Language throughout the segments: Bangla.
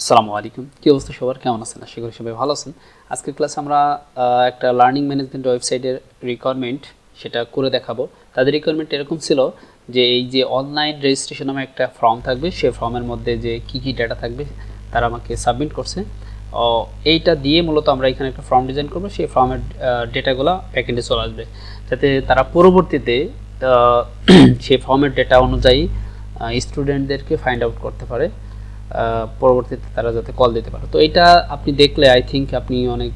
আসসালামু আলাইকুম। কী অবস্থা সবার? কেমন আছেন? আশা করি সবাই ভালো আছেন। আজকের ক্লাসে আমরা একটা লার্নিং ম্যানেজমেন্ট ওয়েবসাইটের রিকোয়ারমেন্ট সেটা করে দেখাবো। তাদের রিকোয়ারমেন্ট এরকম ছিল যে এই যে অনলাইন রেজিস্ট্রেশন নামে একটা ফর্ম থাকবে সেই ফর্মের মধ্যে যে কী কী ডেটা থাকবে তারা আমাকে সাবমিট করছে। এইটা দিয়ে মূলত আমরা এখানে একটা ফর্ম ডিজাইন করব, সেই ফর্মের ডেটাগুলো প্যাকেটে চলে আসবে। যাতে তারা পরবর্তীতে সেই ফর্মের ডেটা অনুযায়ী স্টুডেন্টদেরকে ফাইন্ড আউট করতে পারে। পরবর্তীতে তারা যাতে কল দিতে পারে। তো এটা আপনি দেখলে আই থিঙ্ক আপনি অনেক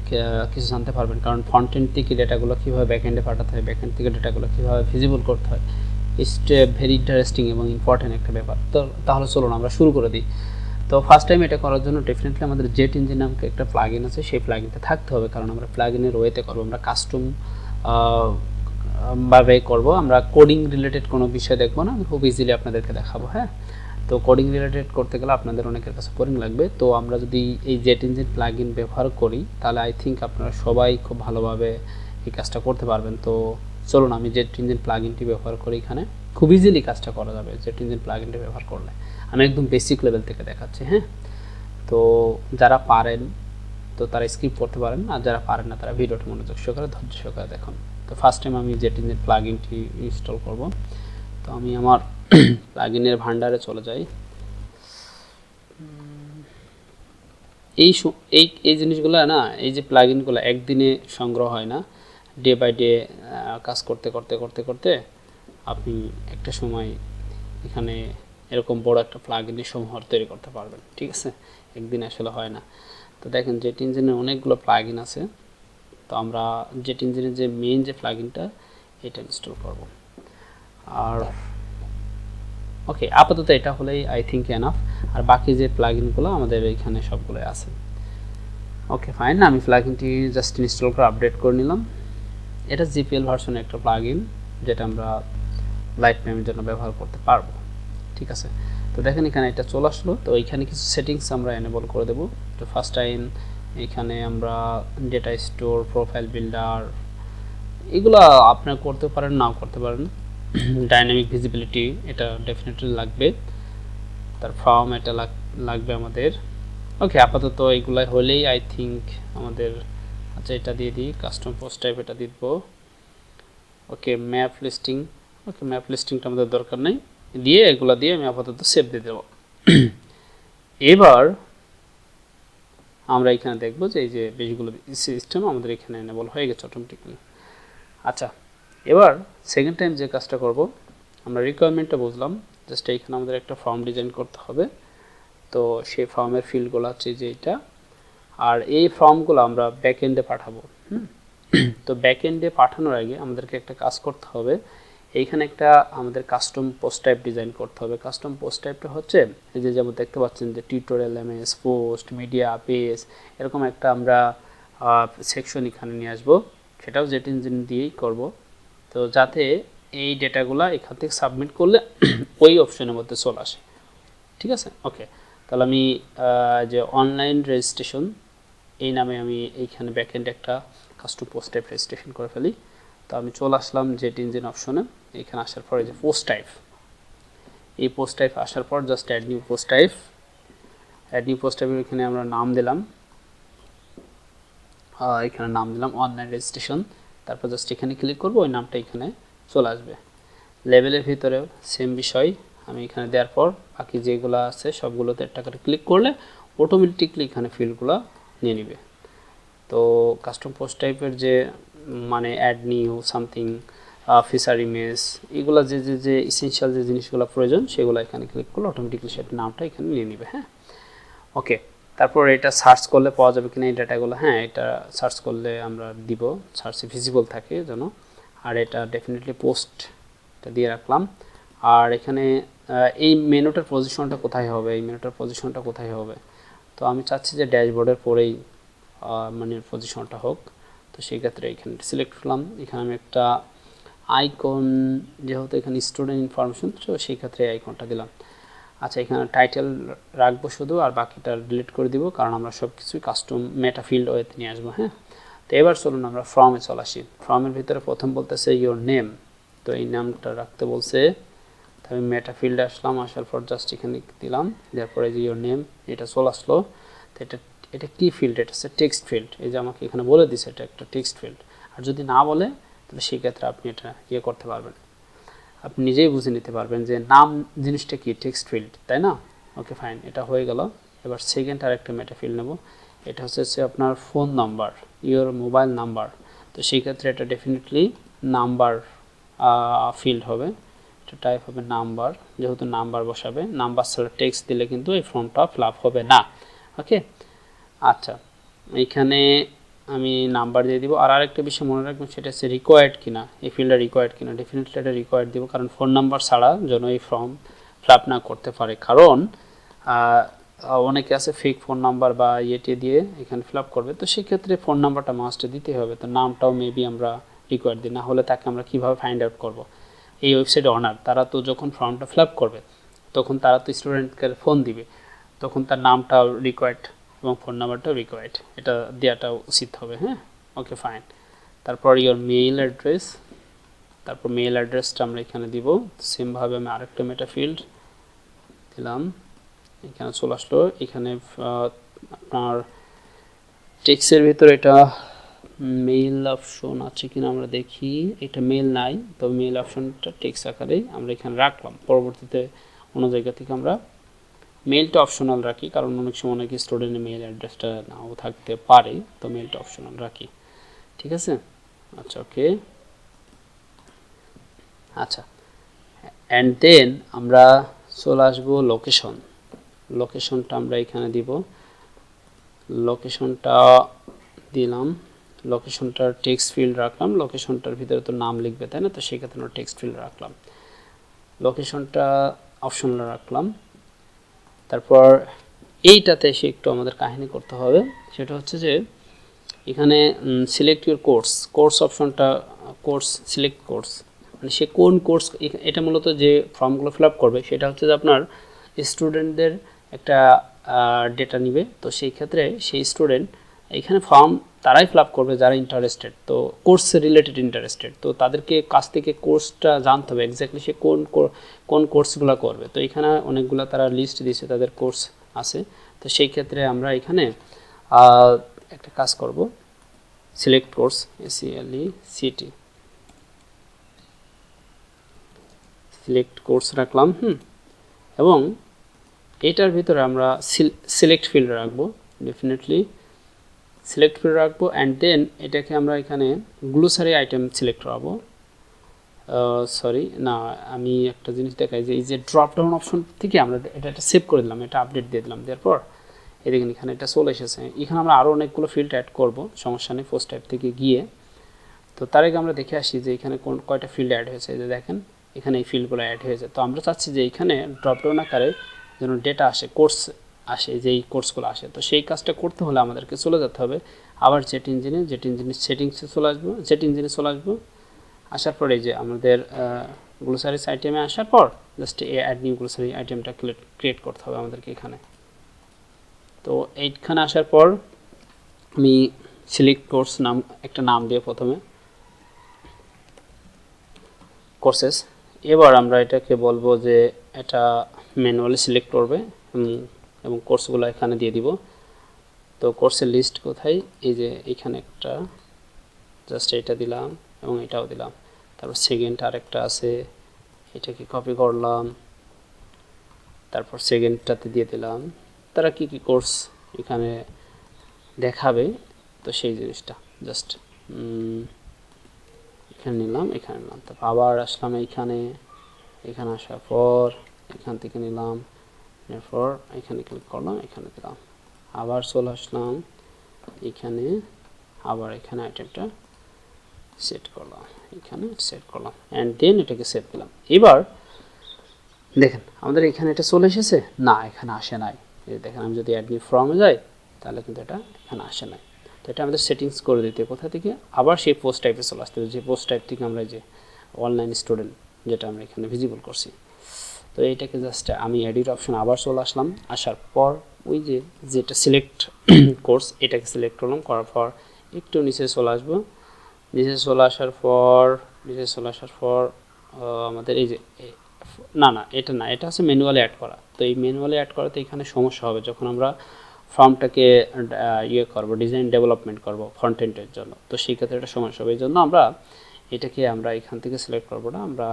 কিছু জানতে পারবেন। কারণ ফ্রন্টেন্ড থেকে ডেটাগুলো কীভাবে ব্যাকএন্ডে পাঠাতে হয় ব্যাকএন্ড থেকে ডেটাগুলো কীভাবে ভিজিবল করতে হয় ইটস ভেরি ইন্টারেস্টিং এবং ইম্পর্ট্যান্ট একটা ব্যাপার। তো তাহলে চলুন আমরা শুরু করে দিই। তো ফার্স্ট টাইম এটা করার জন্য ডেফিনেটলি আমাদের জেট ইঞ্জিন নামকে একটা প্লাগ আছে, সেই প্লাগ থাকতে হবে। কারণ আমরা প্লাগ ইনের ওয়েতে করব, আমরা কাস্টম ভাবে করব। আমরা কোডিং রিলেটেড কোনো বিষয় দেখব না আমি খুব ইজিলি আপনাদেরকে দেখাবো হ্যাঁ? তো কোডিং রিলেটেড করতে গেলে আপনাদের অনেকের কাছে কোডিং লাগবে। তো আমরা যদি এই জেট ইঞ্জিন প্লাগ ইন ব্যবহার করি, তাহলে আই থিঙ্ক আপনারা সবাই খুব ভালোভাবে এই কাজটা করতে পারবেন। তো চলুন আমি জেট ইঞ্জিন প্লাগ ইনটি ব্যবহার করি এখানে। খুব ইজিলি কাজটা করা যাবে জেট ইঞ্জিন প্লাগ ইনটি ব্যবহার করলে। আমি একদম বেসিক লেভেল থেকে দেখাচ্ছি হ্যাঁ? তো যারা পারেন, তো তারা স্কিপ করতে পারেন। আর যারা পারেন না, তারা ভিডিওটা মনোযোগ সহকারে, ধৈর্য সহকারে দেখুন। তো ফার্স্ট টাইম আমি জেট ইঞ্জিন প্লাগ ইনটি ইনস্টল করব। তো আমি আমার প্লাগ ইনের ভান্ডারে চলে যাই। এই এই এই জিনিসগুলো না, এই যে প্লাগ ইনগুলো একদিনে সংগ্রহ হয় না, ডে বাই ডে কাজ করতে করতে করতে করতে আপনি একটা সময় এখানে এরকম বড় একটা প্লাগ ইনের সমূহ তৈরি করতে পারবেন, ঠিক আছে? একদিন আসলে হয় না। তো দেখেন, জেট ইঞ্জিনের অনেকগুলো প্লাগ ইন আছে। তো আমরা জেট ইঞ্জিনের যে মেইন যে প্লাগ ইনটা এটা ইনস্টল করব। আর ওকে আপাতত এটা হলেই আই থিঙ্ক এনাফ আর বাকি যে প্লাগ ইনগুলো আমাদের এখানে সবগুলোই আছে। ওকে ফাইন আমি প্লাগ ইনটি জাস্ট ইনস্টল করে আপডেট করে নিলাম। এটা জিপিএল ভার্সনের একটা প্লাগ ইন যেটা আমরা লাইট টাইমের জন্য ব্যবহার করতে পারব। ঠিক আছে? তো দেখেন, এখানে এটা চলে আসলো। তো এখানে কিছু সেটিংস আমরা এনেবল করে দেবো। তো ফার্স্ট টাইম এখানে আমরা ডেটা স্টোর প্রোফাইল বিল্ডার এগুলো আপনারা করতে পারেন, নাও করতে পারেন। ডাইনামিক ভিজিবিলিটি এটা ডেফিনেটলি লাগবে। তার ফর্ম এটা লাগ- লাগবে আমাদের। ওকে আপাতত এইগুলাই হলেই আই থিঙ্ক আমাদের আচ্ছা এটা দিয়ে দিই কাস্টম পোস্ট টাইপ এটা দেবো। Okay map listing okay map লিস্টিংটা আমাদের দরকার নেই। দিয়ে এগুলো দিয়ে আমি আপাতত সেভ দিয়ে দেবো। এবার আমরা এখানে দেখব যে এই যে বেশগুলো সিস্টেম আমাদের এখানে এনেবল হয়ে গেছে অটোমেটিক্যালি আচ্ছা এবার সেকেন্ড টাইম যে কাজটা করব, আমরা রিকোয়ারমেন্টটা বুঝলাম জাস্ট এইখানে আমাদের একটা ফর্ম ডিজাইন করতে হবে। তো সেই ফর্মের ফিল্ডগুলো হচ্ছে যে এটা আর এই ফর্মগুলো আমরা ব্যাকএন্ডে পাঠাবো, হুম? তো ব্যাকএন্ডে পাঠানোর আগে আমাদেরকে একটা কাজ করতে হবে। এইখানে একটা আমাদের কাস্টম পোস্ট টাইপ ডিজাইন করতে হবে। কাস্টম পোস্ট টাইপটা হচ্ছে, এই যে যেমন দেখতে পাচ্ছেন যে tutorial MS post media page এরকম একটা আমরা সেকশন এখানে নিয়ে আসব। সেটাও জেট ইঞ্জিন দিয়েই করব। তো যাতে এই ডেটাগুলো এখান থেকে সাবমিট করলে ওই অপশনের মধ্যে চলে আসে। ঠিক আছে? ওকে। তাহলে আমি যে অনলাইন রেজিস্ট্রেশন এই নামে আমি এইখানে ব্যাকএন্ডে একটা কাস্টম পোস্ট টাইপ রেজিস্ট্রেশন করে ফেলি। তো আমি চলে আসলাম জেট ইঞ্জিন অপশনে এখানে আসার পরে যে পোস্ট টাইপ এই পোস্ট টাইপ আসার পর just add new post type add new post টাইপের এখানে আমরা নাম দিলাম। এখানে নাম দিলাম অনলাইন রেজিস্ট্রেশন তারপর জাস্ট এখানে ক্লিক করব, ওই নামটা এখানে চলে আসবে। লেভেলের ভিতরেও সেম বিষয় আমি এখানে দেওয়ার পর বাকি যেগুলো আছে সবগুলোতে একটা করে ক্লিক করলে অটোমেটিকলি এখানে ফিল্ডগুলো নিয়ে নিবে। তো কাস্টম পোস্ট টাইপের যে মানে add new something feature image এগুলো যে যে যে ইসেনশিয়াল যে জিনিসগুলো প্রয়োজন সেগুলো এখানে ক্লিক করলে অটোমেটিকলি সেটা নামটা এখানে নিয়ে নিবে হ্যাঁ? ওকে তারপর এটা সার্চ করলে পাওয়া যাবে কিনা এই ডাটাগুলো হ্যাঁ এটা সার্চ করলে আমরা দিব। সার্চে ভিজিবল থাকে যেন। আর এটা ডেফিনেটলি পোস্ট এটা দিয়ে রাখলাম। আর এখানে এই মেনুটার পজিশনটা কোথায় হবে? এই মেনুটার পজিশনটা কোথায় হবে? তো আমি চাচ্ছি যে ড্যাশবোর্ডের পরেই মানে পজিশনটা হোক। তো সেই ক্ষেত্রে এখানে সিলেক্ট করলাম। এখানে আমি একটা আইকন যেহেতু এখানে স্টুডেন্ট ইনফরমেশন তো সেই ক্ষেত্রে আইকনটা দিলাম। আচ্ছা এখানে টাইটেল রাখব শুধু আর বাকিটা ডিলিট করে দিব, কারণ আমরা সব কিছুই কাস্টম মেটা ফিল্ড ওয়েতে নিয়ে আসব হ্যাঁ? তো এবার চলুন আমরা ফর্মে চলে আসি। ফর্মের ভিতরে প্রথম বলতেছে ইওর নেম তো এই নামটা রাখতে বলছে। আমি মেটা ফিল্ডে আসলাম, আসার পর জাস্ট এখানে দিলাম। দেওয়ার পরে যে ইয়োর নেম এটা চলে আসলো। তো এটা এটা কী ফিল্ড এটা হচ্ছে টেক্সট ফিল্ড এই যে আমাকে এখানে বলে দিছে, এটা একটা টেক্সট ফিল্ড আর যদি না বলে, তাহলে সেক্ষেত্রে আপনি এটা ইয়ে করতে পারবেন। আপনি নিজেই বুঝে নিতে পারবেন যে নাম জিনিসটা কি টেক্সট ফিল্ড তাই না? ওকে ফাইন এটা হয়ে গেল। এবার সেকেন্ড আর একটা মেটা ফিল্ড নেব। এটা হচ্ছে আপনার phone number your mobile number তো সেই ক্ষেত্রে এটা ডেফিনেটলি নাম্বার ফিল্ড হবে। এটা টাইপ হবে নাম্বার যেহেতু নাম্বার বসাবে। নাম্বার ছাড়া টেক্সট দিলে কিন্তু এই ফর্মটা ফিল হবে না। ওকে আচ্ছা এখানে আমি নাম্বার দিয়ে দিব। আর আরেকটা বিষয় মনে রাখবেন, সেটা হচ্ছে রিকোয়ার্ড কিনা, এই ফিল্ডটা রিকোয়ার্ড কিনা ডেফিনেটলি এটা রিকোয়ার্ড দিব, কারণ ফোন নাম্বার ছাড়া যেন এই ফর্ম ফিল না করতে পারে। কারণ অনেকে আছে ফেক ফোন নাম্বার বা ইয়েটি দিয়ে এখানে ফিল করবে। তো সেক্ষেত্রে ফোন নাম্বারটা মাস্টে দিতে হবে। তো নামটাও মেবি আমরা রিকোয়ার্ড দিই, না হলে তাকে আমরা কীভাবে ফাইন্ড আউট করব? এই ওয়েবসাইট অনার তারা তো যখন ফর্মটা ফিল করবে, তখন তারা তো স্টুডেন্টকে ফোন দিবে, তখন তার নামটাও রিকোয়ার্ড এবং ফোন নাম্বারটাও রিকোয়ার্ড এটা দেওয়াটা উচিত হবে হ্যাঁ? ওকে ফাইন তারপর ইওর মেইল অ্যাড্রেস তারপর মেইল অ্যাড্রেসটা আমরা এখানে দিব। সেমভাবে আমি আরেকটা মেটা ফিল্ড দিলাম। এখানে চলে আসলো। এখানে আপনার টেক্সের ভিতরে এটা মেইল অপশন আছে কিনা আমরা দেখি। এটা মেইল নাই তো মেইল অপশনটা টেক্স আকারেই আমরা এখানে রাখলাম। পরবর্তীতে অন্য জায়গা থেকে আমরা মেইলটা অপশনাল রাখি, কারণ অনেক সময় অনেক স্টুডেন্টের মেইল অ্যাড্রেসটা নাও থাকতে পারে, তো মেলটা অপশনাল রাখি। ঠিক আছে? আচ্ছা ওকে আচ্ছা অ্যান্ড দেন আমরা চলে আসব লোকেশন লোকেশনটা আমরা এখানে দিব। লোকেশনটা দিলাম। লোকেশনটার টেক্সট ফিল্ড রাখলাম। লোকেশনটার ভিতরে তো নাম লিখবে, তাই না? তো সেক্ষেত্রে টেক্সট ফিল্ড রাখলাম। লোকেশনটা অপশনাল রাখলাম। তারপর এইটাতে এসে একটু আমাদের কাহিনী করতে হবে। সেটা হচ্ছে যে, এখানে সিলেক্ট ইউর কোর্স কোর্স অপশনটা কোর্স সিলেক্ট কোর্স মানে সে কোন কোর্স এটা মূলত যে ফর্মগুলো ফিল আপ করবে, সেটা হচ্ছে যে আপনার স্টুডেন্টদের একটা ডেটা নিবে। তো সেই ক্ষেত্রে সেই স্টুডেন্ট এখানে ফর্ম তারাই ফিল আপ করবে যারা ইন্টারেস্টেড তো কোর্স রিলেটেড ইন্টারেস্টেড তো তাদেরকে কাছ থেকে কোর্সটা জানতে হবে এক্স্যাক্টলি সে কোন কোন কোর্সগুলো করবে। তো এখানে অনেকগুলো তারা লিস্ট দিয়েছে, তাদের কোর্স আছে। তো সেই ক্ষেত্রে আমরা এখানে একটা কাজ করব। Select course ACLE CT select course রাখলাম, হুম। এবং এটার ভিতরে আমরা সিলেক্ট ফিল্ড রাখব ডেফিনেটলি সিলেক্ট করে রাখব অ্যান্ড দেন এটাকে আমরা এখানে গ্লুসারি আইটেম সিলেক্ট করাবো। সরি না, আমি একটা জিনিস দেখাই যে এই যে ড্রপ ডাউন অপশন থেকে আমরা এটা একটা সেভ করে দিলাম, এটা আপডেট দিয়ে দিলাম। দেওয়ার পর এই দেখেন এখানে এটা চলে এসেছে। এখানে আমরা আরও অনেকগুলো ফিল্ড অ্যাড করব, সমস্যা নেই ফার্স্ট টাইপ থেকে গিয়ে। তো তার আগে আমরা দেখে আসি যে এখানে কোন, কয়টা ফিল্ড অ্যাড হয়েছে। যে দেখেন, এখানে এই ফিল্ডগুলো অ্যাড হয়েছে। তো আমরা চাচ্ছি যে এখানে ড্রপডাউন আকারে যেন ডেটা আসে কোর্স আসে, যেই কোর্সগুলো আসে। তো সেই কাজটা করতে হলে আমাদেরকে চলে যেতে হবে। আবার জেট ইঞ্জিনে জেট ইঞ্জিনের সেটিংসে চলে আসব জেট ইঞ্জিনে চলে আসব। আসার পরে যে আমাদের গ্লোসারিস আইটেমে আসার পর জাস্ট এই অ্যাড নিউ গ্লোসারি আইটেমটা ক্রিয়েট ক্রিয়েট করতে হবে আমাদেরকে এখানে। তো এইখানে আসার পর আমি সিলেক্ট কোর্স নাম, একটা নাম দিয়ে প্রথমে কোর্সেস এবার আমরা এটাকে বলব যে এটা ম্যানুয়ালি সিলেক্ট করবে। এবং কোর্সগুলো এখানে দিয়ে দিব। তো কোর্সের লিস্ট কোথায়? এই যে এখানে একটা জাস্ট এটা দিলাম এবং এটাও দিলাম। তারপর সেকেন্ড আরেকটা আছে, এটাকে কপি করলাম। তারপর সেকেন্ডটাতে দিয়ে দিলাম। তারা কি কি কোর্স এখানে দেখাবে? তো সেই জিনিসটা জাস্ট এখানে নিলাম এখানে নিলাম। তারপর আবার আসলাম এইখানে এখানে আসার পর এখান থেকে নিলাম। এরপর এখানে ক্লিক করলাম, এখানে দিলাম। আবার চলে আসলাম, এখানে আবার এখানে আইটেমটা সেট করলাম, এখানে সেট করলাম অ্যান্ড দেন এটাকে সেভ দিলাম। এবার দেখেন, আমাদের এখানে এটা চলে এসেছে? না, এখানে আসে নাই। দেখেন, আমি যদি অ্যাডমিট ফর্মে যাই, তাহলে কিন্তু এটা এখানে আসে নাই। তো এটা আমাদের সেটিংস করে দিতে কোথা থেকে? আবার সেই পোস্ট টাইপে চলে আসতে যে পোস্ট টাইপ থেকে আমরা যে অনলাইন স্টুডেন্ট যেটা আমরা এখানে ভিজিবল করছি। তো এইটাকে জাস্ট আমি এডিট অপশন আবার চলে আসলাম। আসার পর ওই যে, যেটা সিলেক্ট কোর্স এটাকে সিলেক্ট করলাম। করার পর একটু নিচে চলে আসব। নিচে চলে আসার পর, নিচে চলে আসার পর আমাদের এই যে না না, এটা না, এটা হচ্ছে ম্যানুয়ালি অ্যাড করা। তো এই ম্যানুয়ালি অ্যাড করাতে এখানে সমস্যা হবে। যখন আমরা ফর্মটাকে ইয়ে করব ডিজাইন ডেভেলপমেন্ট করব ফ্রন্টেন্টের জন্য। তো সেই ক্ষেত্রে এটা সমস্যা হবে। এই জন্য আমরা এটাকে আমরা এখান থেকে সিলেক্ট করব না। আমরা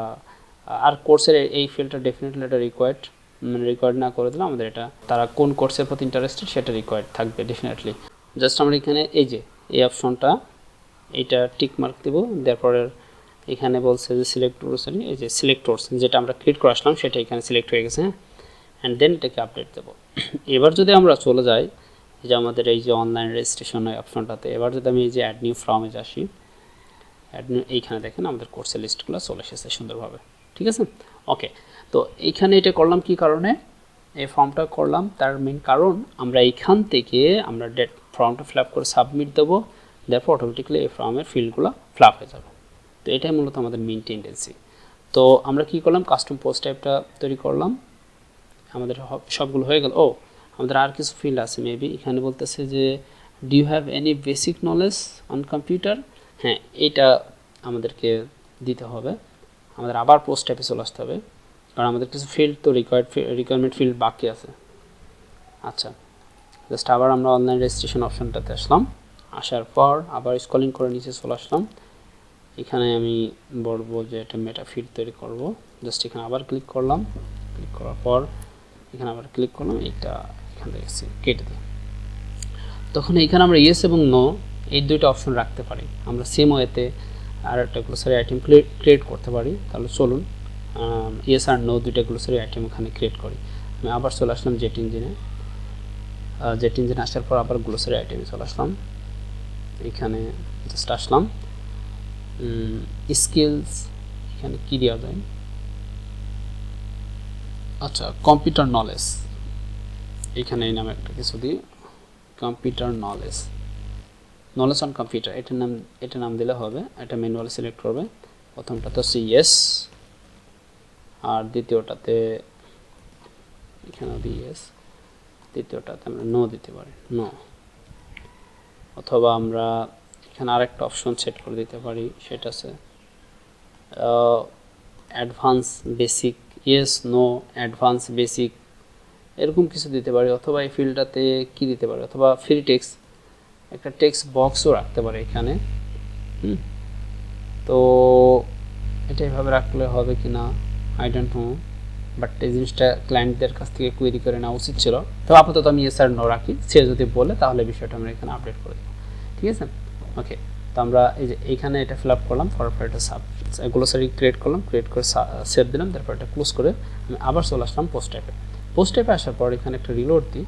আর কোর্সের এই ফিল্ডটা ডেফিনেটলি এটা রিকোয়ার্ড মানে রিকোয়ার্ড না করে দিলে আমাদের এটা, তারা কোন কোর্সের প্রতি ইন্টারেস্টেড সেটা রিকোয়ার্ড থাকবে ডেফিনেটলি জাস্ট আমরা এখানে এই যে, এই অপশনটা এইটা টিক মার্ক দেবো তারপরের এখানে বলছে যে সিলেক্ট কোর্সের এই যে সিলেক্ট কোর্স যেটা আমরা ক্রিয়েট করে আসলাম, সেটা এখানে সিলেক্ট হয়ে গেছে হ্যাঁ? অ্যান্ড দেন এটাকে আপডেট দেবো। এবার যদি আমরা চলে যাই, এই যে আমাদের এই যে অনলাইন রেজিস্ট্রেশন অপশনটাতে এবার যদি আমি এই যে অ্যাড নিউ ফর্মে আসি অ্যাড নিউ এইখানে দেখেন আমাদের কোর্সের লিস্টগুলো চলে এসেছে সুন্দরভাবে। ঠিক আছে? ওকে তো এইখানে এটা করলাম কি কারণে? এই ফর্মটা করলাম তার মেন কারণ আমরা এইখান থেকে আমরা ডেট ফর্মটা ফিল করে সাবমিট দেবো দেওয়ার অটোমেটিকলি এই ফর্মের ফিল্ডগুলো ফিল আপ হয়ে যাবে। তো এটাই মূলত আমাদের মেন টেন্ডেন্সি তো আমরা কি করলাম? কাস্টম পোস্ট টাইপটা তৈরি করলাম। আমাদের সবগুলো হয়ে গেল। ও, আমাদের আর কিছু ফিল্ড আছে মেবি এখানে বলতেছে যে do you have any basic knowledge on computer হ্যাঁ এটা আমাদেরকে দিতে হবে। আমাদের আবার পোস্ট টাইপে চলে আসতে হবে। কারণ আমাদের কিছু ফিল্ড তো রিকোয়ার্ড রিকোয়ারমেন্ট ফিল্ড বাকি আছে। আচ্ছা জাস্ট আবার আমরা অনলাইন রেজিস্ট্রেশন অপশনটাতে আসলাম। আসার পর আবার স্কলিং করে নিচে চলে আসলাম। এখানে আমি বলব যে এটা মেটা ফিড তৈরি করব। জাস্ট এখানে আবার ক্লিক করলাম। ক্লিক করার পর এখানে আবার ক্লিক করলাম। এটা এখান থেকে কেটে দিই তখন এখানে আমরা ইয়েস এবং নো এই দুইটা অপশন রাখতে পারি। আমরা সেম ওয়েতে আর একটা গ্লোসারি আইটেম ক্রিয়েট করতে পারি, তাহলে চলুন ইয়েস আর নো দুইটা গ্লোসারি আইটেম এখানে ক্রিয়েট করি। আমি আবার চলে আসলাম জেট ইঞ্জিনে জেট ইঞ্জিনে আসার পর আবার গ্লোসারি আইটেমে চলে আসলাম। এখানে জাস্ট আসলাম। স্কিলস এখানে কী দেওয়া যায়? আচ্ছা কম্পিউটার নলেজ এখানে এই নামে একটা কিছু দিই। Computer knowledge knowledge on computer এটার নাম, এটা নাম দিলে হবে, এটা ম্যানুয়ালি সিলেক্ট করবে। প্রথমটাতে হচ্ছে ইয়েস আর দ্বিতীয়টাতে এখানে দিই ইয়েস দ্বিতীয়টাতে আমরা নো দিতে পারি নো অথবা আমরা এখানে আরেকটা অপশন সেট করে দিতে পারি, সেটা আছে advance basic yes no advance basic এরকম কিছু দিতে পারি, অথবা এই ফিল্ডটাতে কি দিতে পারি, অথবা ফ্রি টেক্স একটা টেক্সট বক্সও রাখতে পারে এখানে, হুম? তো এটা এভাবে রাখলে হবে কি না? আই ডোন্ট নো বাট এই জিনিসটা ক্লায়েন্টদের কাছ থেকে কোয়েরি করে নেওয়া উচিত ছিল। তো আপাতত আমি এস আর নো রাখি। সে যদি বলে, তাহলে বিষয়টা আমরা এখানে আপডেট করে দেবো। ঠিক আছে? ওকে তো আমরা এই যে এইখানে এটা ফিল আপ করলাম, করার এটা সাব গ্লোসারি ক্রিয়েট করলাম ক্রিয়েট করে সেভ দিলাম, তারপর এটা ক্লোজ করে আমি আবার চলে আসলাম পোস্ট টাইপে পোস্ট টাইপে আসার পর এখানে একটা রিলোড দিই।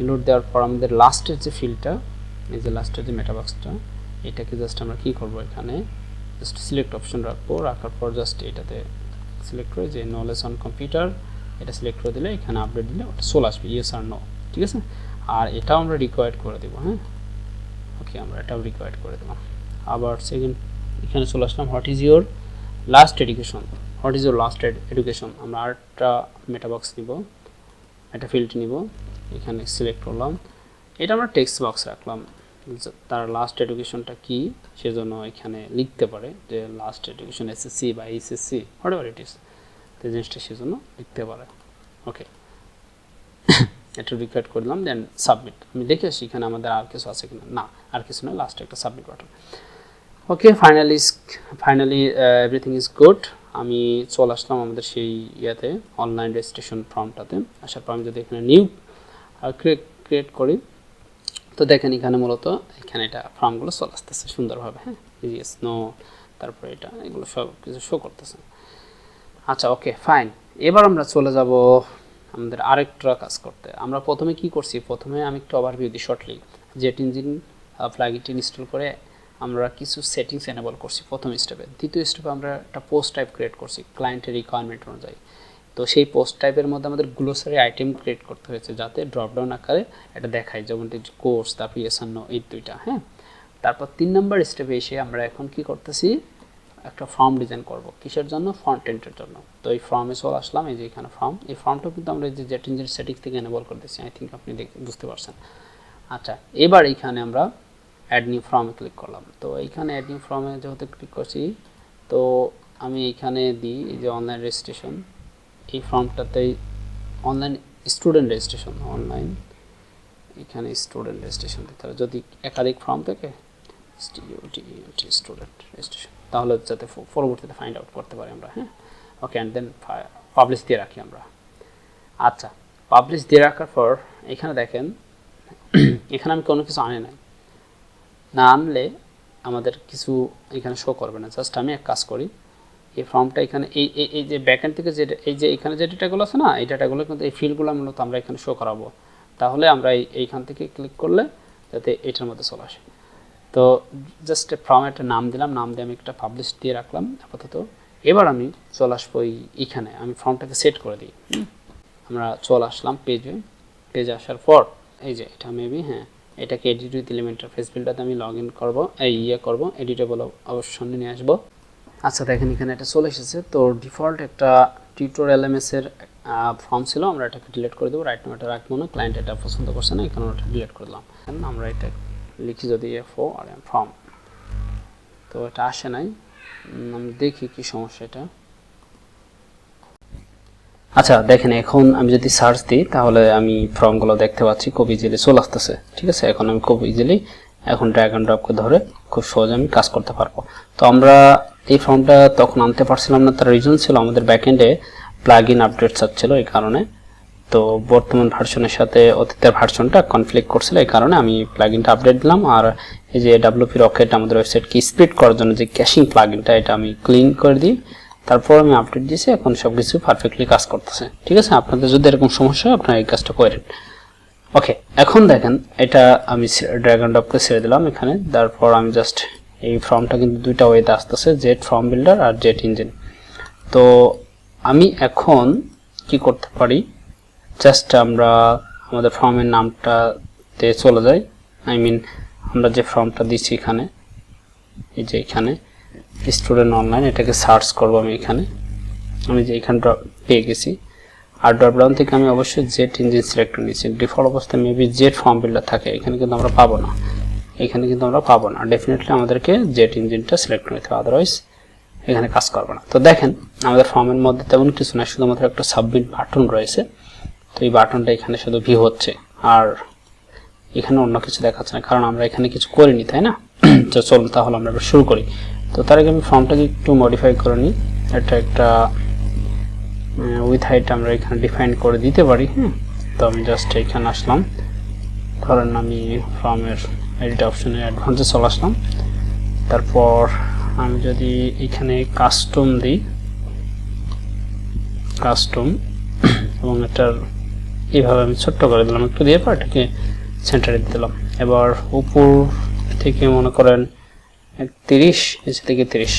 রিলোড দেওয়ার পর আমাদের লাস্টের যে ফিল্ডটা এই যে লাস্টের যে মেটাবক্সটা এটাকে জাস্ট আমরা কী করব এখানে? জাস্ট সিলেক্ট অপশন রাখব। রাখার পর জাস্ট এটাতে সিলেক্ট করে যে নলেজ অন কম্পিউটার এটা সিলেক্ট করে দিলে এখানে আপডেট দিলে ওটা চলে আসবে ইয়েস আর নো ঠিক আছে? আর এটাও আমরা রিকোয়ার্ড করে দেবো হ্যাঁ? ওকে আমরা এটাও রিকোয়ার্ড করে দেবো। আবার সেকেন্ড এখানে চলে আসলাম what is your last education what is your last education আমরা আরেকটা মেটাবক্স নিব, একটা ফিল্ড নিব। এখানে সিলেক্ট করলাম। এটা আমরা টেক্সট বক্স রাখলাম। তার লাস্ট এডুকেশনটা কি, সেজন্য এখানে লিখতে পারে যে লাস্ট এডুকেশন এসএসসি বা HSC whatever it is তো জিনিসটা সেজন্য লিখতে পারে। ওকে এটা রিকোয়ার্ড করলাম দেন সাবমিট আমি দেখে আসি এখানে আমাদের আর কিছু আছে কিনা। না, আর কিছু না লাস্টে একটা submit button okay finally finally everything is good আমি চলে আসলাম আমাদের সেই ইয়েতে অনলাইন রেজিস্ট্রেশন ফর্মটাতে আসার পর আমি যদি এখানে নিউ ক্রিয়েট করি। তো দেখেন এখানে মূলত এখানে এটা ফর্মগুলো চলে আসতেছে সুন্দরভাবে হ্যাঁ? ইয়েস নো তারপরে এটা, এগুলো সব কিছু শো করতেছে। আচ্ছা ওকে ফাইন এবার আমরা চলে যাব আমাদের আরেকটা কাজ করতে। আমরা প্রথমে কি করছি? প্রথমে আমি একটু ওভারভিউ দিই শর্টলি জেট ইঞ্জিন প্লাগিনটি ইনস্টল করে আমরা কিছু সেটিংস এনেবল করছি প্রথম স্টেপে দ্বিতীয় স্টেপে আমরা একটা পোস্ট টাইপ ক্রিয়েট করছি ক্লায়েন্টের রিকোয়ারমেন্ট অনুযায়ী। তো সেই পোস্ট টাইপের মধ্যে আমাদের গ্লোসারি আইটেম ক্রিয়েট করতে হয়েছে যাতে ড্রপডাউন আকারে এটা দেখায়, যেমন কোর্স তারপর ইয়েসান্ন এই দুইটা হ্যাঁ? তারপর তিন নম্বর স্টেপে এসে আমরা এখন কি করতেছি? একটা ফর্ম ডিজাইন করব। কিসের জন্য? ফ্রন্টেন্টের জন্য। তো এই ফর্মে চলে আসলাম, এই যে এখানে ফর্ম এই ফর্মটা কিন্তু আমরা যে জেট ইঞ্জিন সেটিংস থেকে এনেবল করতেছি আই থিঙ্ক আপনি দেখে বুঝতে পারছেন। আচ্ছা এবার এইখানে আমরা অ্যাড নিউ ফর্মে ক্লিক করলাম। তো এইখানে অ্যাড নিউ ফর্মে যেহেতু ক্লিক করছি, তো আমি এখানে দিই, এই যে অনলাইন রেজিস্ট্রেশন এই ফর্মটাতেই অনলাইন স্টুডেন্ট রেজিস্ট্রেশন অনলাইন এখানে স্টুডেন্ট রেজিস্ট্রেশন দিতে হবে। যদি একাধিক ফর্ম থাকে স্টুডেন্ট রেজিস্ট্রেশন তাহলে যাতে পরবর্তীতে ফাইন্ড আউট করতে পারি আমরা হ্যাঁ? ওকে অ্যান্ড দেন পাবলিশ দিয়ে রাখি আমরা। আচ্ছা পাবলিশ দিয়ে রাখার পর এখানে দেখেন, এখানে আমি কোনো কিছু আনি নাই। না আনলে আমাদের কিছু এখানে শো করবে না। জাস্ট আমি এক কাজ করি এই ফর্মটা এখানে, এই এই যে ব্যাকএন্ড থেকে যে, এই যে এখানে যে ডেটাগুলো আছে না, এই ডেটাগুলো কিন্তু এই ফিল্ডগুলো মূলত আমরা এখানে শো করাবো। তাহলে আমরা এই, এইখান থেকে ক্লিক করলে যাতে এটার মধ্যে চলে আসে। তো জাস্ট ফর্ম একটা নাম দিলাম, নাম দিয়ে আমি একটা পাবলিশ দিয়ে রাখলাম আপাতত। এবার আমি চলে আসব এই, এইখানে। আমি ফর্মটাকে সেট করে দিই। আমরা চলে আসলাম পেজে পেজে আসার পর, এই যে এটা মেবি হ্যাঁ এটাকে এডিট উইথ এলিমেন্টার ফেস বিল্ডারতে আমি লগ ইন করব, এই ইয়ে করব এডিটেবল অবশ্যই নিয়ে আসব। আচ্ছা দেখেন এখানে এটা চলে এসেছে। তো ডিফল্ট একটা টিউটোর এলএমএস এর ফর্ম ছিল, আমরা এটাকে ডিলিট করে দেবো। রাইট নাম এটা রাখব না। ক্লায়েন্ট এটা পছন্দ করছে না এখানে ওটা ডিলিট করে দিলাম। আমরা এটা লিখি যদি এফও আর এম ফর্ম তো এটা আসে নাই। আমি দেখি কি সমস্যা এটা। আচ্ছা দেখেন এখন আমি যদি সার্চ দিই, তাহলে আমি ফর্মগুলো দেখতে পাচ্ছি, খুব ইজিলি চলে আসতেছে। ঠিক আছে? এখন আমি খুব ইজিলি এখন ড্র্যাগ অ্যান্ড ড্রপকে ধরে খুব সহজে আমি কাজ করতে পারব। তো আমরা এই ফর্মটা তখন আনতে পারছিলাম না, তার রিজন ছিল আমাদের ব্যাকএন্ডে প্লাগ ইন আপডেট চাচ্ছিল এই কারণে। তো বর্তমান ভার্সনের সাথে অতীতের ভার্সনটা কনফ্লিক্ট করছিল এই কারণে আমি প্লাগইনটা আপডেট দিলাম। আর এই যে ডাব্লিউপি রকেট আমাদের ওয়েবসাইটকে স্পিড করার জন্য যে ক্যাশিং প্লাগইনটা এটা আমি ক্লিন করে দিই। তারপর আমি আপডেট দিয়েছি, এখন সব কিছু পারফেক্টলি কাজ করতেছে। ঠিক আছে? আপনাদের যদি এরকম সমস্যা হয়, আপনারা এই কাজটা করেন ওকে এখন দেখেন, এটা আমি ড্র্যাগন ডপকে ছেড়ে দিলাম এখানে। তারপর আমি জাস্ট এই ফর্মটা কিন্তু দুইটা ওয়েতে আসতেছে জেট ফর্ম বিল্ডার আর জেট ইঞ্জিন তো আমি এখন কি করতে পারি? জাস্ট আমরা আমাদের ফর্মের নামটাতে চলে যাই। আই মিন আমরা যে ফর্মটা দিচ্ছি এখানে, এই যে এখানে স্টুডেন্ট অনলাইন এটাকে সার্চ করব আমি এখানে। আমি যে এখানে পেয়ে গেছি। আর ড্রপ ডাউন থেকে আমি অবশ্যই জেট ইঞ্জিন সিলেক্ট করে নিয়েছি। ডিফল্ট অবস্থায় মেবি জেট ফর্ম বিল্ডার থাকে, এখানে কিন্তু আমরা পাবো না। এখানে কিন্তু আমরা পাবো না। ডেফিনেটলি আমাদেরকে জেট ইঞ্জিনটা সিলেক্ট করে নিতে হবে। আদারওয়াইজ এখানে কাজ করবে না। তো দেখেন, আমাদের ফর্মের মধ্যে তেমন কিছু না, শুধুমাত্র একটা সাবমিট বাটন রয়েছে। তো এই বাটনটা এখানে শুধু ভিউ হচ্ছে। আর এখানে অন্য কিছু দেখাচ্ছে না, কারণ আমরা এখানে কিছু করিনি, তাই না? তো চলুন তাহলে আমরা শুরু করি। তো তার আগে আমি ফর্মটাকে একটু মডিফাই করে নিই। এটা একটা উইথ হাইট আমরা এখানে ডিফাইন করে দিতে পারি হ্যাঁ? তো আমি জাস্ট এখানে আসলাম। ধরেন আমি ফর্মের এডিট অপশনে অ্যাডভান্সে চলে আসলাম। তারপর আমি যদি এখানে কাস্টম দিই কাস্টম এবং এটার এইভাবে আমি ছোট্ট করে দিলাম, একটু দিয়ে পর এটাকে সেন্টারে দিলাম। এবার উপর থেকে মনে করেন তিরিশ, নিচে থেকে তিরিশ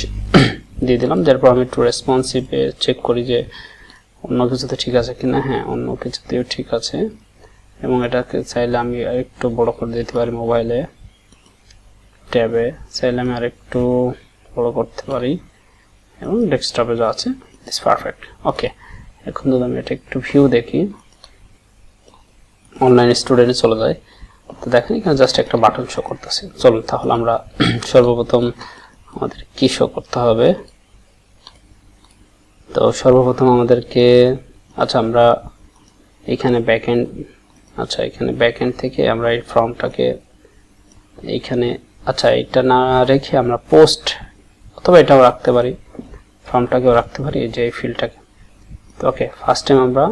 দিয়ে দিলাম। যারপর আমি একটু রেসপন্সিভে চেক করি যে অন্য কিছুতে ঠিক আছে কিনা। হ্যাঁ অন্য কিছুতেও ঠিক আছে। এবং এটাকে চাইলে আমি আরেকটু বড় করে দিতে পারি মোবাইলে ট্যাবে চাইলে আমি আরেকটু বড় করতে পারি। এবং ডেস্কটপে যা আছে ইটস পারফেক্ট ওকে এখন যদি আমি এটা একটু ভিউ দেখি অনলাইন স্টুডেন্টে চলে যায় তো দেখেন এখানে জাস্ট একটা বাটন শো করতেছে। চলুন তাহলে আমরা সর্বপ্রথম আমাদের কি শো করতে হবে? তো সর্বপ্রথম আমাদেরকে আচ্ছা আমরা এখানে ব্যাকএন্ড আচ্ছা এখানে ব্যাকএন্ড থেকে আমরা এই ফর্মটাকে এইখানে আচ্ছা এটা না রেখে আমরা পোস্ট অথবা এটাও রাখতে পারি। ফর্মটাকেও রাখতে পারি যে এই ফিল্ডটাকে তো ওকে ফার্স্ট টাইম আমরা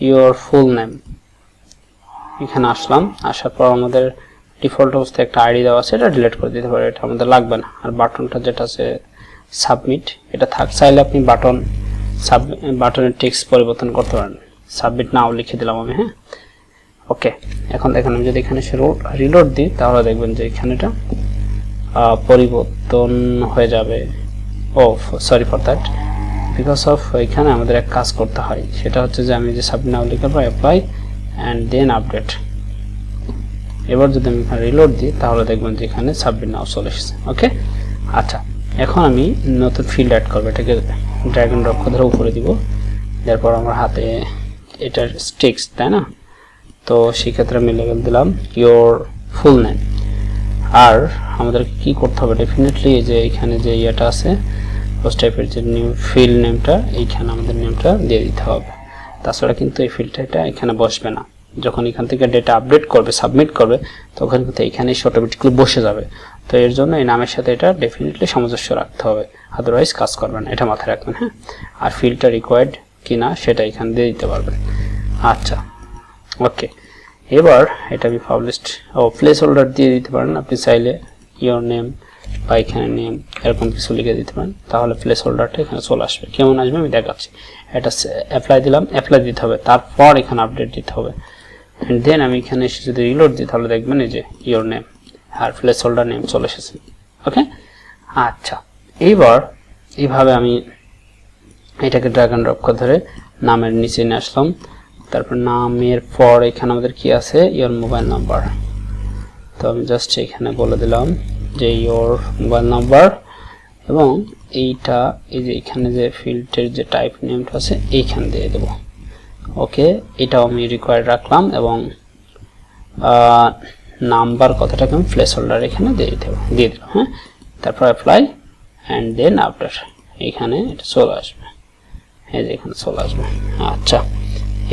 ইওর ফুল নেম এখানে আসলাম, আসার পর আমাদের ডিফল্ট অবস্থায় একটা আইডি দেওয়া আছে, এটা ডিলিট করে দিতে পারে, এটা আমাদের লাগবে না। আর বাটনটা যেটা আছে সাবমিট এটা থাক, চাইলে আপনি বাটন সাব বাটনের টেক্সট পরিবর্তন করতে পারেন। সাবমিট নাও লিখে দিলাম আমি হ্যাঁ? ওকে এখন দেখেন, আমি যদি এখানে রিলোড দিই, তাহলে দেখবেন যে এখানেটা পরিবর্তন হয়ে যাবে। ও sorry for that because of এখানে আমাদের এক কাজ করতে হয়। সেটা হচ্ছে যে আমি যে সাবমিট নাও লিখে অ্যাপ্লাই অ্যান্ড দেন আপডেট এবার যদি আমি এখানে রিলোড দিই, তাহলে দেখবেন যে এখানে সাবমিট নাও চলে এসেছে। ওকে আচ্ছা এখন আমি নতুন ফিল্ড অ্যাড করব। এটাকে ড্রাগন ড্রপ ধরে উপরে দিব। তারপর আমার হাতে এটার স্টিক্স তাই না? তো সেক্ষেত্রে আমি লেবেল দিলাম ইওর ফুল নেম আর আমাদেরকে কি করতে হবে? ডেফিনেটলি যে এখানে যে ইয়েটা আছে পোস্ট টাইপের যে নিউ ফিল্ড নেমটা এইখানে আমাদের নেমটা দিয়ে দিতে হবে। তাছাড়া কিন্তু এই ফিল্ডটা এটা এখানে বসবে না। যখন এখান থেকে ডেটা আপডেট করবে সাবমিট করবে, তখন কিন্তু এখানে অটোমেটিকলি বসে যাবে। তো এর জন্য এই নামের সাথে এটা ডেফিনেটলি সামঞ্জস্য রাখতে হবে। আদারওয়াইজ কাজ করবে না। এটা মাথায় রাখবেন হ্যাঁ? আর ফিল্ডটা রিকোয়ার্ড কিনা সেটা এখান দিয়ে দিতে পারবেন। আচ্ছা। ওকে এবার এটা আমি পাবলিশড ও প্লেস হোল্ডার দিয়ে দিতে পারেন। আপনি চাইলে ইয়োর নেম বা এখানে নেম এরকম কিছু লিখে দিতে পারেন। তাহলে প্লেস হোল্ডারটা এখানে চলে আসবে। কেমন আসবে? আমি দেখাচ্ছি। এটা অ্যাপ্লাই দিলাম অ্যাপ্লাই দিতে হবে। তারপর এখানে আপডেট দিতে হবে। অ্যান্ড দেন আমি এখানে এসে যদি রিলোড দিই, তাহলে দেখবেন এই যে ইয়োর নেম আর প্লেস হোল্ডার নেম চলে এসেছে। ওকে আচ্ছা। এইবার এইভাবে আমি এটাকে ড্রাগ অ্যান্ড ড্রপ করে ধরে নামের নিচে নিয়ে আসলাম। তারপর নামের পর এখানে আমাদের কি আছে? ইয়োর মোবাইল নাম্বার তো আমি জাস্ট এখানে বলে দিলাম যে ইয়োর মোবাইল নাম্বার এবং এইটা এই যে এখানে যে ফিল্ডের যে টাইপ নেমটা আছে, এইখান দিয়ে দেবো। ওকে এটাও আমি রিকোয়ার্ড রাখলাম এবং নাম্বার কথাটাকে আমি প্লেস হোল্ডার এখানে দিয়ে দিতে দিয়ে দিলাম হ্যাঁ? তারপর অ্যাপ্লাই অ্যান্ড দেন আফটার এখানে এটা চলে আসবে। এই যে এখানে চলে আসবে। আচ্ছা।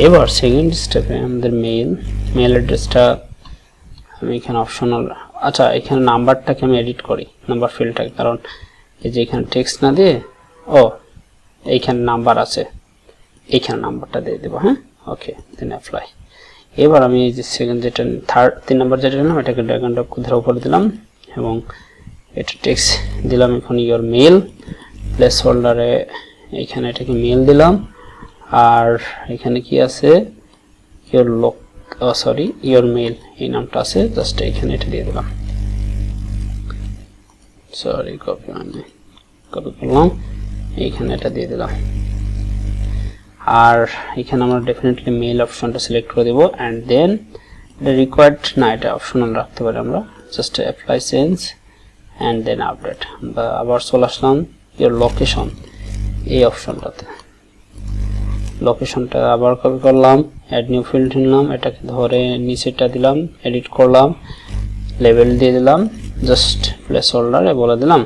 এবার সেকেন্ড স্টেপে আমাদের মেইল মেইল অ্যাড্রেসটা আমি এখানে অপশনাল আচ্ছা এখানে নাম্বারটাকে আমি এডিট করি নাম্বার ফিল্ডটাকে কারণ এই যে এখানে টেক্সট না দিয়ে, ও, এইখানে নাম্বার আছে, এইখানে নাম্বারটা দিয়ে দেবো হ্যাঁ? ওকে দেন অ্যাপ্লাই এবার আমি এই যে সেকেন্ড যেটা থার্ড তিন নাম্বার যেটা নিলাম, এটাকে ড্র্যাগ অ্যান্ড ধরে উপরে দিলাম, এবং এটা টেক্সট দিলাম এখন ইয়োর মেল প্লেস হোল্ডারে এখানে এটাকে মেল দিলাম আর এখানে কি আছে? ইয়োর লোক সরি ইয়োর মেল এই নামটা আছে জাস্ট এখানে এটা দিয়ে দিলাম। সরি কপি মানে কপি করলাম, এইখানে এটা দিয়ে দিলাম। আর এখানে আমরা ডেফিনেটলি মেল অপশনটা সিলেক্ট করে দেবো অ্যান্ড দেন এটা রিকোয়ার্ড না, এটা অপশনাল রাখতে পারি আমরা। Just apply change and then update আবার চলে আসলাম ইয়োর লোকেশন এই অপশনটাতে লোকেশনটা আবার কপি করলাম অ্যাড নিউ ফিল্ড নিলাম এটাকে ধরে নিচেটা দিলাম এডিট করলাম লেভেল দিয়ে দিলাম জাস্ট প্লেস হোল্ডারে বলে দিলাম।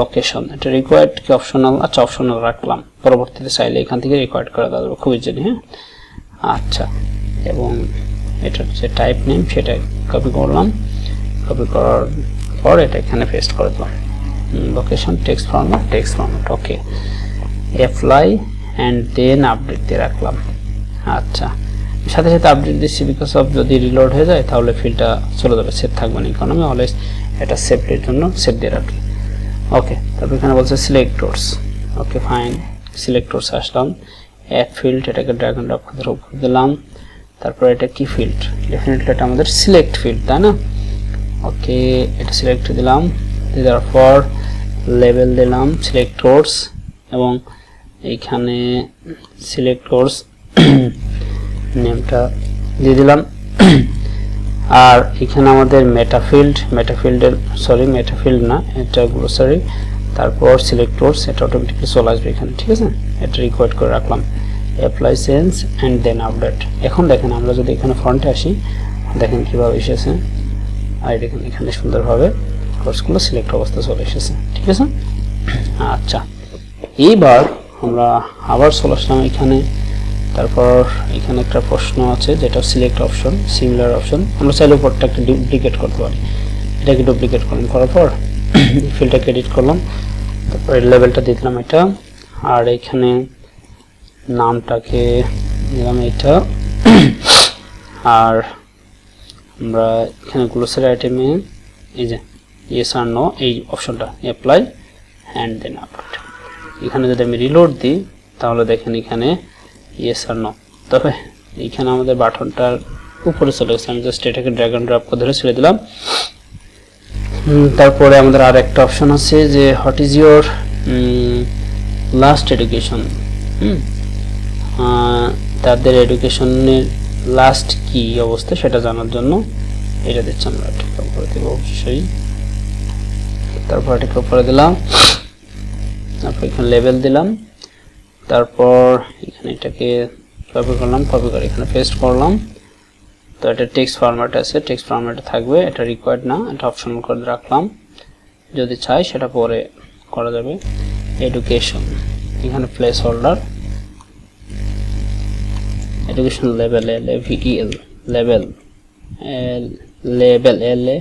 লোকেশন এটা রিকোয়ার্ড কি অপশনাল আচ্ছা অপশনাল রাখলাম। পরবর্তীতে চাইলে এখান থেকে রিকোয়ার্ড করা যাবে খুব ইজিলি হ্যাঁ? আচ্ছা এবং এটার যে টাইপ নেম সেটা কপি করলাম। কপি করার পর এটা এখানে পেস্ট করে দিলাম। Location text format text format okay apply and then update রাখলাম। আচ্ছা। সাথে সাথে আপডেট দিচ্ছি বিকজ অফ যদি রিলোড হয়ে যায়, তাহলে ফিলটা চলে যাবে সেভ থাকবে না আমি অলওয়েজ এটা সেফটির জন্য সেভ দিয়ে রাখি। ওকে তারপর এখানে বলছে সিলেক্টরস ওকে ফাইন সিলেক্টরস আসলাম। অ্যাড ফিল্ড এটাকে ড্র্যাগ অ্যান্ড ড্রপ করে দিলাম। তারপর এটা কি ফিল্ড ডেফিনেটলি এটা আমাদের সিলেক্ট ফিল্ড তাই না? ওকে এটা সিলেক্ট দিলাম। দেওয়ার পর লেভেল দিলাম সিলেক্টরস এবং এইখানে সিলেক্ট কোর্স নেমটা দিয়ে দিলাম। আর এখানে আমাদের মেটাফিল্ড মেটাফিল্ডের সরি মেটাফিল্ড না, এটা গ্লোসারি তারপর সিলেক্ট কোর্স এটা অটোমেটিকলি চলে আসবে এখানে, ঠিক আছে? এটা রিকোয়ার্ড করে রাখলাম। Apply sense and then update এখন দেখেন, আমরা যদি এখানে ফ্রন্টে আসি, দেখেন কীভাবে এসেছে। আর দেখেন এখানে সুন্দরভাবে কোর্সগুলো সিলেক্ট অবস্থা চলে এসেছে, ঠিক আছে? আচ্ছা এইবার আমরা আবার চলে আসলাম এখানে। তারপর এখানে একটা প্রশ্ন আছে, যেটা সিলেক্ট অপশন সিমিলার অপশন আমরা চাইলে উপরটা একটা ডুপ্লিকেট করতে পারি। এটাকে ডুপ্লিকেট করলাম, করার পর ফিল্ডটাকে এডিট করলাম। তারপর লেভেলটা দিলাম এটা। আর এখানে নামটাকে দিলাম এটা। আর আমরা এখানে গ্লোসারি আইটেমে এই যে ইয়েস আর নো এই অপশনটা অ্যাপ্লাই অ্যান্ড দেন আপডেট এখানে যদি আমি রিলোড দিই, তাহলে দেখেন এখানে ইয়েস আর নো তবে এখানে আমাদের বাটনটার উপরে চলে গেছে। আমি জাস্ট এটাকে ড্র্যাগ অ্যান্ড ড্রপ করে ধরে ছেড়ে দিলাম। তারপরে আমাদের আর একটা অপশন আছে যে what is your last education তাদের এডুকেশনের লাস্ট কি অবস্থা সেটা জানার জন্য এটা দিচ্ছি আমরা। ঠিক করে দেবো অবশ্যই। তারপর এটাকে উপরে দিলাম। তারপর এখানে লেভেল দিলাম। তারপর এখানে এটাকে কপি করলাম কপি করে এখানে পেস্ট করলাম। তো এটা টেক্সট ফরম্যাট আছে টেক্সট ফরম্যাটে থাকবে, এটা রিকোয়ার্ড না, এটা অপশনাল করে রাখলাম। যদি চাই, সেটা পরে করা যাবে। এডুকেশন এখানে placeholder education level L E V E L level L level L E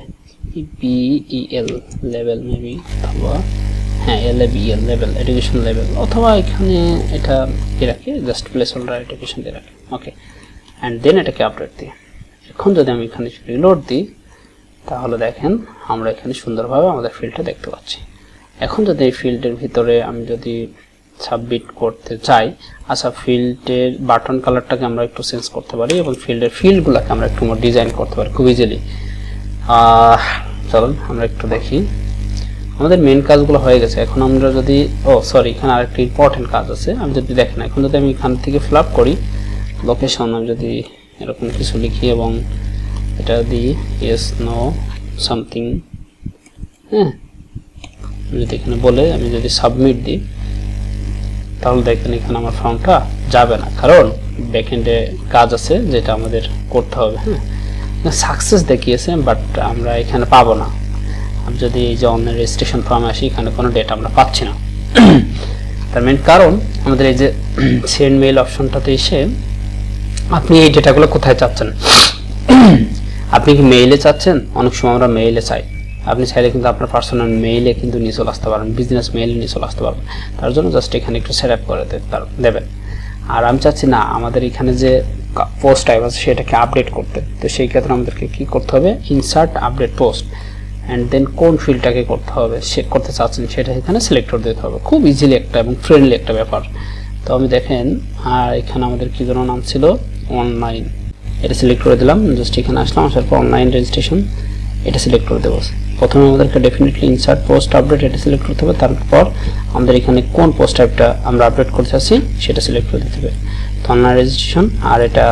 V E L level maybe অথবা হ্যাঁ L E V L level education level অথবা এখানে এটা কি রাখি জাস্ট প্লেস হোল্ডার এডুকেশন দিয়ে রাখি ওকে অ্যান্ড দেন এটাকে আপডেট দিই। এখন যদি আমি এখানে রিলোড দিই, তাহলে দেখেন আমরা এখানে সুন্দরভাবে আমাদের ফিল্ডটা দেখতে পাচ্ছি। এখন যদি এই ফিল্ডের ভিতরে আমি যদি সাবমিট করতে চাই আচ্ছা ফিল্ডের বাটন কালারটাকে আমরা একটু চেঞ্জ করতে পারি এবং ফিল্ডের ফিল্ডগুলোকে আমরা একটু ডিজাইন করতে পারি খুব ইজিলি চলুন, আমরা একটু দেখি। আমাদের মেন কাজগুলো হয়ে গেছে। এখন আমরা যদি, ও সরি এখানে আরেকটা ইম্পর্টেন্ট কাজ আছে। আমি যদি দেখেন, এখন যদি আমি এখান থেকে ফিল করি লোকেশন আমি যদি এরকম কিছু লিখি এবং এটা দিই ইয়েস নো সামথিং হ্যাঁ যদি এখানে বলে, আমি যদি সাবমিট দিই, তাহলে দেখেন এখানে আমার ফর্মটা যাবে না। কারণ ব্যাকএন্ডে কাজ আছে যেটা আমাদের করতে হবে হ্যাঁ। সাকসেস দেখিয়েছে বাট আমরা এখানে পাবো না। আমি যদি এই যে অনলাইন রেজিস্ট্রেশন ফর্মে আসি, এখানে কোনো ডেটা আমরা পাচ্ছি না। তার মেন কারণ আমাদের এই যে সেন্ড মেইল অপশনটাতে এসে আপনি এই ডেটাগুলো কোথায় চাচ্ছেন? আপনি কি মেইলে চাচ্ছেন? অনেক সময় আমরা মেইলে চাই। আপনি চাইলে কিন্তু আপনার পার্সোনাল মেইলে কিন্তু নিয়ে চলে আসতে পারবেন বিজনেস মেইলে নিয়ে চলে আসতে পারবেন। তার জন্য জাস্ট এখানে একটু সেট আপ করে দেবেন। আর আমি চাচ্ছি না, আমাদের এখানে যে পোস্ট টাইপ আছে, সেটাকে আপডেট করতে। তো সেই ক্ষেত্রে আমাদেরকে কি করতে হবে? Insert update post and then কোন ফিল্ডটাকে করতে হবে, সে করতে চাচ্ছেন সেটা এখানে সিলেক্ট করে দিতে হবে। খুব ইজিলি একটা এবং ফ্রেন্ডলি একটা ব্যাপার। তো আমি দেখেন, আর এখানে আমাদের কি যেন নাম ছিল? অনলাইন এটা সিলেক্ট করে দিলাম জাস্ট এখানে আসলাম, আসার পর অনলাইন রেজিস্ট্রেশন এটা সিলেক্ট করে দেবো। প্রথমে আমাদেরকে ডেফিনেটলি ইনসার্ট পোস্ট আপডেট এটা সিলেক্ট করতে হবে। তারপর আমাদের এখানে কোন পোস্ট টাইপটা আমরা আপডেট করতে চাচ্ছি, সেটা সিলেক্ট করে দিতে হবে। তো অনলাইন রেজিস্ট্রেশন আর এটা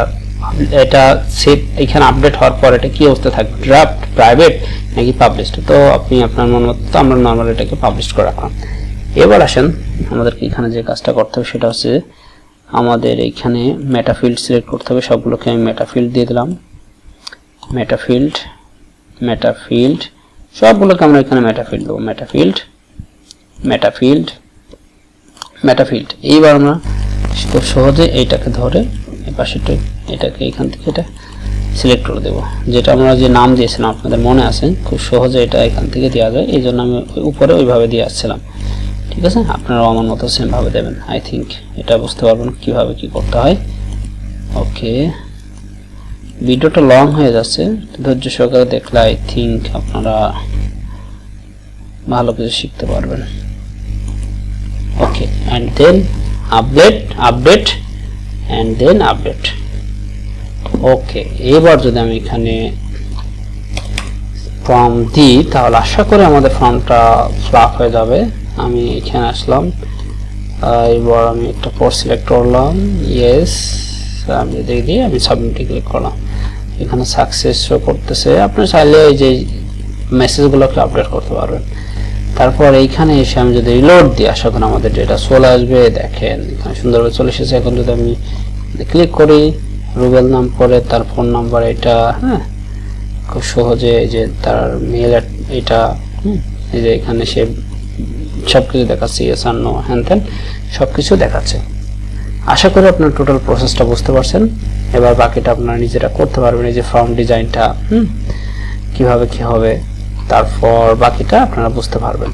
এটা সেভ এখানে আপডেট হওয়ার পর এটা কি অবস্থা থাকবে? ড্রাফট প্রাইভেট নাকি পাবলিশড তো আপনি আপনার মন মতো আমরা নর্মাল এটাকে পাবলিশ করে রাখলাম। এবার আসেন, আমাদেরকে এখানে যে কাজটা করতে হবে সেটা হচ্ছে আমাদের এখানে মেটাফিল্ড সিলেক্ট করতে হবে। সবগুলোকে আমি মেটাফিল্ড দিয়ে দিলাম। মেটাফিল্ড মেটাফিল্ড সবগুলোকে আমরা এখানে মেটাফিল্ড দেবো। মেটাফিল্ড মেটাফিল্ড মেটাফিল্ড এইবার আমরা খুব সহজে এইটাকে ধরে এই পাশেটা এটাকে এখান থেকে এটা সিলেক্ট করে দেবো। যেটা আমরা যে নাম দিয়েছিলাম, আপনাদের মনে আছে, খুব সহজে এটা এখান থেকে দেওয়া যায়, এই জন্য আমি উপরে ওইভাবে দিয়ে আসছিলাম। ঠিক আছে? আপনারাও আমার মতো সেমভাবে দেবেন আই থিঙ্ক এটা বুঝতে পারবেন কীভাবে কি করতে হয়। ওকে ভিডিওটা লং হয়ে যাচ্ছে, ধৈর্য সহকারে দেখলে আই থিঙ্ক আপনারা ভালো কিছু শিখতে পারবেন। Okay and then update update and then update okay এবার যদি আমি এখানে ফর্ম দিই তাহলে আশা করি আমাদের ফর্মটা ফ্লাপ হয়ে যাবে। আমি এখানে আসলাম। এবার আমি একটা পোস্ট সিলেক্ট করলাম। ইয়েস আমি দিয়ে দিয়ে আমি সাবমিটে ক্লিক করলাম। এখানে সাকসেস শো করতেছে। আপনি চাইলে এই যে মেসেজগুলোকে আপডেট করতে পারবেন। তারপর এইখানে এসে আমি যদি রিলোড দিই, আশা করি আমাদের ডেটা চলে আসবে। দেখেন, এখানে সুন্দরভাবে চলে এসেছে। এখন যদি আমি ক্লিক করি রুবেল নাম করে তার ফোন নাম্বার এটা হ্যাঁ খুব সহজে যে তার মেল এটা এই যে এখানে সে সব কিছু দেখাচ্ছে ইয়েস আর নো হ্যান ত্যান সব কিছু দেখাচ্ছে। আশা করি আপনার টোটাল প্রসেসটা বুঝতে পারছেন। এবার বাকিটা আপনারা নিজেরা করতে পারবেন, এই যে ফর্ম ডিজাইনটা হুম, কীভাবে কি হবে। তারপর বাকিটা আপনারা বুঝতে পারবেন।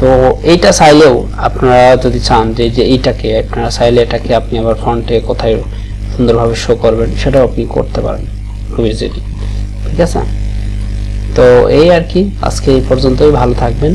তো এইটা চাইলেও আপনারা যদি চান যে যে এইটাকে আপনারা চাইলে এটাকে আপনি আবার ফ্রন্টে কোথায় সুন্দরভাবে শো করবেন, সেটাও আপনি করতে পারেন খুব ইজিলি ঠিক আছে? তো এই আর কি, আজকে এই পর্যন্তই, ভালো থাকবেন।